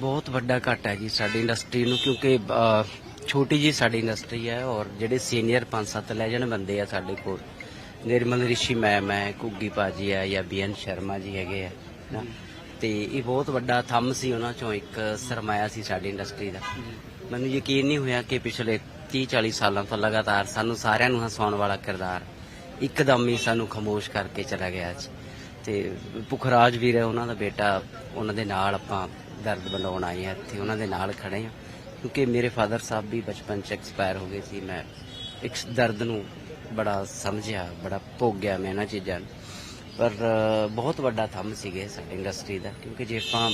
ਬਹੁਤ ਵੱਡਾ ਘਾਟਾ ਹੈ ਜੀ ਸਾਡੀ ਇੰਡਸਟਰੀ ਨੂੰ, ਕਿਉਂਕਿ ਛੋਟੀ ਜੀ ਸਾਡੀ ਇੰਡਸਟਰੀ ਹੈ ਔਰ ਜਿਹੜੇ ਸੀਨੀਅਰ ਪੰਜ ਸੱਤ ਲੈਜਨ ਬੰਦੇ ਆ ਸਾਡੇ ਕੋਲ। ਨਿਰਮਲ ਰਿਸ਼ੀ ਮੈਮ ਹੈ ਕੁੱਗੀ ਭਾਜੀ ਹੈ ਜਾਂ ਬੀਐਨ ਸ਼ਰਮਾ ਜੀ ਹੈਗੇ ਆ ਨਾ ਤੇ ਇਹ ਬਹੁਤ ਵੱਡਾ ਥੰਮ ਸੀ ਉਹਨਾਂ ਚੋਂ ਇੱਕ ਸਰਮਾਇਆ ਸੀ ਸਾਡੀ ਇੰਡਸਟਰੀ ਦਾ। ਮੈਨੂੰ ਯਕੀਨ ਨਹੀਂ ਹੋਇਆ ਕਿ ਪਿਛਲੇ 30-40 ਸਾਲਾਂ ਤੋਂ ਲਗਾਤਾਰ ਸਾਨੂੰ ਸਾਰਿਆਂ ਨੂੰ ਹਸਾਉਣ ਵਾਲਾ ਕਿਰਦਾਰ ਇੱਕਦਮ ਹੀ ਸਾਨੂੰ ਖਮੋਸ਼ ਕਰਕੇ ਚਲਾ ਗਿਆ ਅੱਜ। ਤੇ ਪੁਖਰਾਜ ਵੀਰ ਹੈ, ਉਹਨਾਂ ਦਾ ਬੇਟਾ, ਉਹਨਾਂ ਦੇ ਨਾਲ ਆਪਾਂ ਦਰਦ ਬਣਾਉਣ ਆਏ ਆ ਇੱਥੇ, ਉਹਨਾਂ ਦੇ ਨਾਲ ਖੜੇ ਆ। ਕਿਉਂਕਿ ਮੇਰੇ ਫਾਦਰ ਸਾਹਿਬ ਵੀ ਬਚਪਨ ਚ ਐਕਸਪਾਇਰ ਹੋ ਗਏ ਸੀ, ਮੈਂ ਇੱਕ ਦਰਦ ਨੂੰ ਬੜਾ ਸਮਝਿਆ, ਬੜਾ ਭੋਗਿਆ ਮੈਂ ਇਹਨਾਂ ਚੀਜ਼ਾਂ ਨੂੰ। ਪਰ ਬਹੁਤ ਵੱਡਾ ਥੰਮ ਸੀਗੇ ਸਾਡੀ ਇੰਡਸਟਰੀ ਦਾ, ਕਿਉਂਕਿ ਜੇ ਆਪਾਂ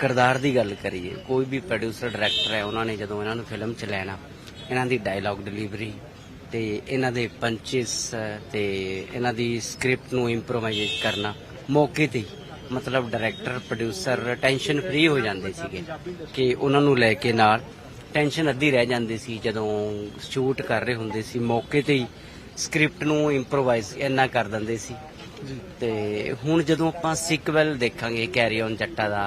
ਕਿਰਦਾਰ ਦੀ ਗੱਲ ਕਰੀਏ, ਕੋਈ ਵੀ ਪ੍ਰੋਡਿਊਸਰ ਡਾਇਰੈਕਟਰ ਹੈ, ਉਹਨਾਂ ਨੇ ਜਦੋਂ ਇਹਨਾਂ ਨੂੰ ਫਿਲਮ ਚ ਲੈਣਾ, ਇਹਨਾਂ ਦੀ ਡਾਇਲੌਗ ਡਿਲੀਵਰੀ ਤੇ ਇਹਨਾਂ ਦੇ ਪੰਚਸ ਤੇ ਇਹਨਾਂ ਦੀ ਸਕ੍ਰਿਪਟ ਨੂੰ ਇੰਪਰੋਵਾਈਜ਼ ਕਰਨਾ, ਮੌਕੇ ਤੇ ਮਤਲਬ ਡਾਇਰੈਕਟਰ ਪ੍ਰੋਡਿਊਸਰ ਟੈਨਸ਼ਨ ਫ੍ਰੀ ਹੋ ਜਾਂਦੇ ਸੀਗੇ ਕਿ ਉਹਨਾਂ ਨੂੰ ਲੈ ਕੇ ਨਾਲ ਟੈਨਸ਼ਨ ਅੱਧੀ ਰਹਿ ਜਾਂਦੀ ਸੀ ਜਦੋਂ ਸ਼ੂਟ ਕਰ ਰਹੇ ਹੁੰਦੇ ਸੀ। ਮੌਕੇ ਤੇ ਹੀ ਸਕ੍ਰਿਪਟ ਨੂੰ ਇੰਪਰੋਵਾਈਜ਼ ਇੰਨਾ ਕਰ ਦਿੰਦੇ ਸੀ। ਤੇ ਹੁਣ ਜਦੋਂ ਆਪਾਂ ਸੀਕਵਲ ਦੇਖਾਂਗੇ carry on Jatta the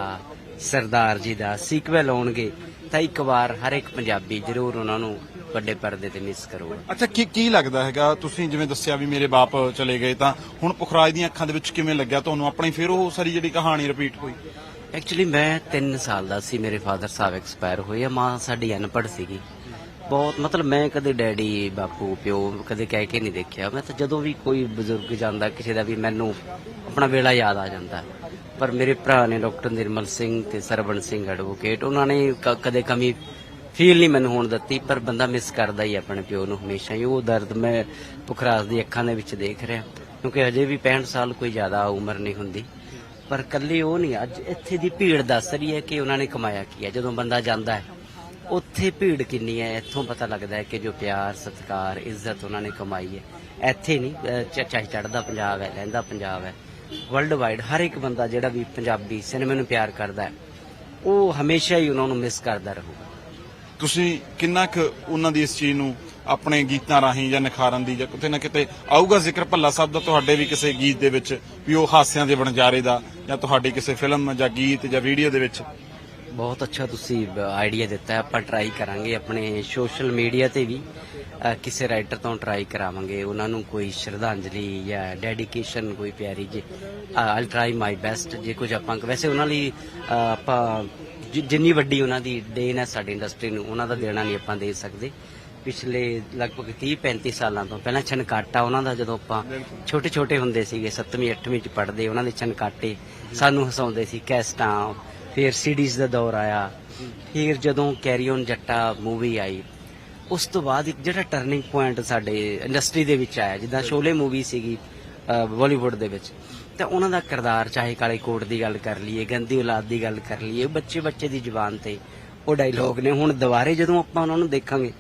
Sardar ji the sequel ਆਉਣਗੇ ਤਾਂ ਇੱਕ ਵਾਰ ਹਰ ਇੱਕ ਪੰਜਾਬੀ ਜ਼ਰੂਰ ਉਹਨਾਂ ਨੂੰ ਵੱਡੇ ਪਰਦੇ ਤੇ ਮਿਸ ਕਰੂਗਾ ਅੱਛਾ ਕੀ ਕੀ ਲੱਗਦਾ ਹੈਗਾ? ਤੁਸੀਂ ਜਿਵੇਂ ਦੱਸਿਆ ਵੀ ਮੇਰੇ ਬਾਪ ਚਲੇ ਗਏ ਤਾਂ ਹੁਣ ਪੁਖਰਾਜ ਦੀਆਂ ਅੱਖਾਂ ਦੇ ਵਿੱਚ ਕਿਵੇਂ ਲੱਗਿਆ? ਤੁਹਾਨੂੰ ਆਪਣੀ ਫਿਰ ਉਹ ਸਾਰੀ ਜਿਹੜੀ ਕਹਾਣੀ ਰਿਪੀਟ ਹੋਈ? ਐਕਚੁਅਲੀ ਮੈਂ 3 ਸਾਲ ਦਾ ਸੀ ਮੇਰੇ ਫਾਦਰ ਸਾਹਿਬ ਐਕਸਪਾਇਰ ਹੋਏ ਆ ਮਾਂ ਸਾਡੀ ਅਨਪੜ੍ਹ ਸੀਗੀ। ਬਹੁਤ ਮਤਲਬ ਮੈਂ ਕਦੇ ਡੈਡੀ ਬਾਪੂ ਪਿਓ ਕਦੇ ਕਹਿ ਕੇ ਨਹੀਂ ਦੇਖਿਆ। ਮੈਂ ਤਾਂ ਜਦੋਂ ਵੀ ਕੋਈ ਬਜ਼ੁਰਗ ਜਾਂਦਾ ਕਿਸੇ ਦਾ ਵੀ ਮੈਨੂੰ ਆਪਣਾ ਵੇਲਾ ਯਾਦ ਆ ਜਾਂਦਾ। ਪਰ ਮੇਰੇ ਭਰਾ ਨੇ ਡਾਕਟਰ ਨਿਰਮਲ ਸਿੰਘ ਤੇ ਸਰਵਣ ਸਿੰਘ ਐਡਵੋਕੇਟ ਉਹਨਾਂ ਨੇ ਕ- ਕਦੇ ਕਮੀ ਫੀਲ ਨਹੀਂ ਮੈਨੂੰ ਹੋਣ ਦਿੱਤੀ, ਪਰ ਬੰਦਾ ਮਿਸ ਕਰਦਾ ਹੀ ਆਪਣੇ ਪਿਓ ਨੂੰ ਹਮੇਸ਼ਾ ਹੀ। ਉਹ ਦਰਦ ਮੈਂ ਪੁਖਰਾਜ ਦੀ ਅੱਖਾਂ ਦੇ ਵਿੱਚ ਦੇਖ ਰਿਹਾ, ਕਿਉਂਕਿ ਹਜੇ ਵੀ 65 ਸਾਲ ਕੋਈ ਜ਼ਿਆਦਾ ਉਮਰ ਨਹੀਂ ਹੁੰਦੀ। ਪਰ ਕੱਲੇ ਉਹ ਨਹੀਂ, ਅੱਜ ਇੱਥੇ ਦੀ ਭੀੜ ਦੱਸ ਰਹੀ ਹੈ ਕਿ ਉਹਨਾਂ ਨੇ ਕਮਾਇਆ ਕੀ ਹੈ। ਜਦੋਂ ਬੰਦਾ ਜਾਂਦਾ ਹੈ, ਉੱਥੇ ਭੀੜ ਕਿੰਨੀ ਹੈ, ਇੱਥੋਂ ਪਤਾ ਲੱਗਦਾ ਹੈ ਕਿ ਜੋ ਪਿਆਰ, ਸਤਿਕਾਰ, ਇੱਜ਼ਤ ਉਹਨਾਂ ਨੇ ਕਮਾਈ ਹੈ। ਇੱਥੇ ਨਹੀਂ ਚਾਹੇ ਚੜਦਾ ਪੰਜਾਬ ਹੈ, ਲਹਿੰਦਾ ਪੰਜਾਬ ਹੈ ਵਰਲਡ ਵਾਈਡ ਹਰ ਇੱਕ ਬੰਦਾ ਜਿਹੜਾ ਵੀ ਪੰਜਾਬੀ ਸਿਨੇਮੇ ਨੂੰ ਪਿਆਰ ਕਰਦਾ ਹੈ, ਉਹ ਹਮੇਸ਼ਾ ਹੀ ਉਹਨਾਂ ਨੂੰ ਮਿਸ ਕਰਦਾ ਰਹੂਗਾ। ਤੁਸੀਂ ਕਿੰਨਾ ਕੁ ਉਹਨਾਂ ਦੀ ਇਸ ਚੀਜ਼ ਨੂੰ ਆਪਣੇ ਗੀਤਾਂ ਰਾਹੀਂ ਜਾਂ ਨਿਖਾਰਨ ਦੀ ਜਾਂ ਕਿਤੇ ਨਾ ਕਿਤੇ ਆਊਗਾ ਜ਼ਿਕਰ ਭੱਲਾ ਸਾਹਿਬ ਦਾ ਤੁਹਾਡੇ ਵੀ ਕਿਸੇ ਗੀਤ ਦੇ ਵਿੱਚ ਵੀ ਉਹ ਹਾਸਿਆਂ ਦੇ ਵਣਜਾਰੇ ਦਾ ਜਾਂ ਤੁਹਾਡੀ ਕਿਸੇ ਫਿਲਮ ਜਾਂ ਗੀਤ ਜਾਂ ਵੀਡੀਓ ਦੇ ਵਿੱਚ? ਬਹੁਤ ਅੱਛਾ ਤੁਸੀਂ ਆਈਡੀਆ ਦਿੱਤਾ ਆਪਾਂ ਟਰਾਈ ਕਰਾਂਗੇ ਆਪਣੇ ਸੋਸ਼ਲ ਮੀਡੀਆ ਤੇ ਵੀ। ਕਿਸੇ ਰਾਈਟਰ ਤੋਂ ਟਰਾਈ ਕਰਾਵਾਂਗੇ, ਉਹਨਾਂ ਨੂੰ ਕੋਈ ਸ਼ਰਧਾਂਜਲੀ ਜਾਂ ਡੈਡੀਕੇਸ਼ਨ ਕੋਈ ਪਿਆਰੀ ਜੀ ਆਈ ਟਰਾਈ ਮਾਈ ਬੈਸਟ ਜੇ ਕੁਝ ਆਪਾਂ ਵੈਸੇ ਉਹਨਾਂ ਲਈ ਆਪਾਂ ਜਿ- ਜਿੰਨੀ ਵੱਡੀ ਉਹਨਾਂ ਦੀ ਦੇਣ ਹੈ ਸਾਡੀ ਇੰਡਸਟਰੀ ਨੂੰ ਉਹਨਾਂ ਦਾ ਦੇਣਾ ਨਹੀਂ ਆਪਾਂ ਦੇ ਸਕਦੇ। ਪਿਛਲੇ ਲਗਭਗ 30 35 ਸਾਲਾਂ ਤੋਂ ਪਹਿਲਾਂ ਛਨਕਾਟਾ ਉਹਨਾਂ ਦਾ ਜਦੋਂ ਆਪਾਂ ਛੋਟੇ ਛੋਟੇ ਹੁੰਦੇ ਸੀਗੇ 7ਵੀਂ 8ਵੀਂ ਚ ਪੜ੍ਹਦੇ ਉਹਨਾਂ ਦੇ ਛਨਕਾਟੇ ਸਾਨੂੰ ਹਸਾਉਂਦੇ ਸੀ ਕੈਸਟਾਂ ਫਿਰ ਸੀਡੀਜ਼ ਦਾ ਦੌਰ ਆਇਆ। ਫਿਰ ਜਦੋਂ ਕੈਰੀ ਔਨ ਜੱਟਾ ਮੂਵੀ ਆਈ ਉਸ ਤੋਂ ਬਾਅਦ ਇੱਕ ਜਿਹੜਾ ਟਰਨਿੰਗ ਪੁਆਇੰਟ ਸਾਡੇ ਇੰਡਸਟਰੀ ਦੇ ਵਿੱਚ ਆਇਆ ਜਿੱਦਾਂ ਸ਼ੋਲੇ ਮੂਵੀ ਸੀਗੀ ਬਾਲੀਵੁੱਡ ਦੇ ਵਿੱਚ। ਤਾਂ ਉਹਨਾਂ ਦਾ ਕਿਰਦਾਰ ਚਾਹੇ ਕਾਲੇ ਕੋਟ ਦੀ ਗੱਲ ਕਰ ਲਈਏ ਗੰਦੀ ਔਲਾਦ ਦੀ ਗੱਲ ਕਰ ਲਈਏ ਬੱਚੇ ਬੱਚੇ ਦੀ ਜ਼ੁਬਾਨ ਤੇ ਉਹ ਡਾਇਲੋਗ ਨੇ। ਹੁਣ ਦੁਬਾਰੇ ਜਦੋਂ ਆਪਾਂ ਉਹਨਾਂ ਨੂੰ ਦੇਖਾਂਗੇ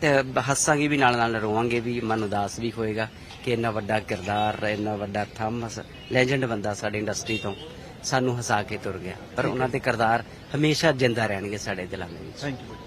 ਤੇ ਹੱਸਾਂਗੇ ਵੀ ਨਾਲ ਨਾਲ ਰੋਵਾਂਗੇ ਵੀ ਮਨ ਉਦਾਸ ਵੀ ਹੋਏਗਾ ਕਿ ਇੰਨਾ ਵੱਡਾ ਕਿਰਦਾਰ ਇੰਨਾ ਵੱਡਾ ਥੰਮਸ ਲੈਜੈਂਡ ਬੰਦਾ ਸਾਡੀ ਇੰਡਸਟਰੀ ਤੋਂ ਸਾਨੂੰ ਹਸਾ ਕੇ ਤੁਰ ਗਿਆ। ਪਰ ਉਹਨਾਂ ਦੇ ਕਿਰਦਾਰ ਹਮੇਸ਼ਾ ਜਿੰਦਾ ਰਹਿਣਗੇ ਸਾਡੇ ਦਿਲਾਂ ਦੇ ਵਿੱਚ। Thank you